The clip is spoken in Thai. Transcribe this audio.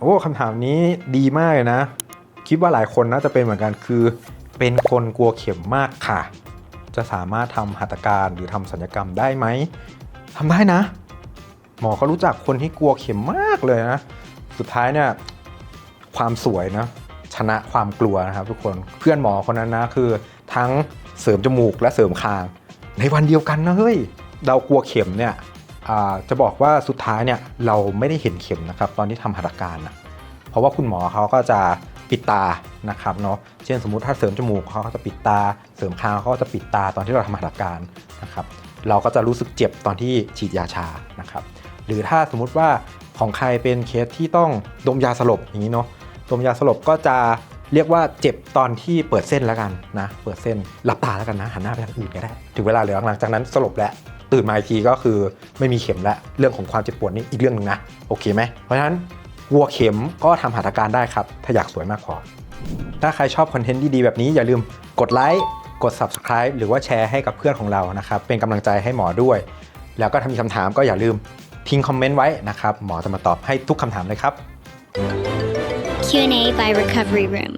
โอ้คำถามนี้ดีมากเลยนะ คิดว่าหลายคนน่าจะเป็นเหมือนกันคือ เป็นคนกลัวเข็มมากค่ะ จะสามารถทำหัตถการหรือทำศัลยกรรมได้ไหมทำได้นะ หมอเขารู้จักคนที่กลัวเข็มมากเลยนะ สุดท้ายเนี่ยความสวยนะชนะความกลัวนะครับทุกคนเพื่อนหมอคนนั้นนะคือทั้งเสริมจมูกและเสริมคาง ในวันเดียวกันนะเฮ้ยเรากลัวเข็มเนี่ย จะบอกว่าสุดท้ายเนี่ยเราไม่ได้เห็นเข็มนะครับ ตอนที่ทำหัตถการนะเพราะว่าคุณหมอเขาก็จะปิดตานะครับเนาะเช่นสมมติถ้าเสริมจมูกเขาก็จะปิดตา เสริมคางเขาก็จะปิดตาตอนที่เราทำหัตถการนะครับเราก็จะรู้สึกเจ็บตอนที่ฉีดยาชานะครับ หรือถ้าสมมุติว่าของใครเป็นเคสที่ต้องดมยาสลบอย่างนี้เนาะดมยาสลบก็จะเรียกว่าเจ็บตอนที่เปิดเส้นแล้วกันนะ เปิดเส้นหลับตาแล้วกันนะหันหน้าไปทางอื่นก็ได้ ถึงเวลาเหลือหลังจากนั้นสลบแล้ว ตื่นมาอีกทีก็คือไม่มีเข็มแล้วเรื่องของความเจ็บปวดนี่อีกเรื่องหนึงนะโอเคไหมเพราะฉะนั้นวัวเข็มก็ทำหัตถการได้ครับ ถ้าอยากสวยมากพอ ถ้าใครชอบคอนเทนต์ดีๆแบบนี้อย่าลืมกดไลค์กด Subscribe หรือว่าแชร์ให้กับเพื่อนของเรานะครับเป็นกำลังใจให้หมอด้วย แล้วก็ถ้ามีคำถามก็อย่าลืมทิ้งคอมเมนต์ไว้นะครับหมอจะมาตอบให้ทุกคำถามเลยครับ Q&A by Recovery Room.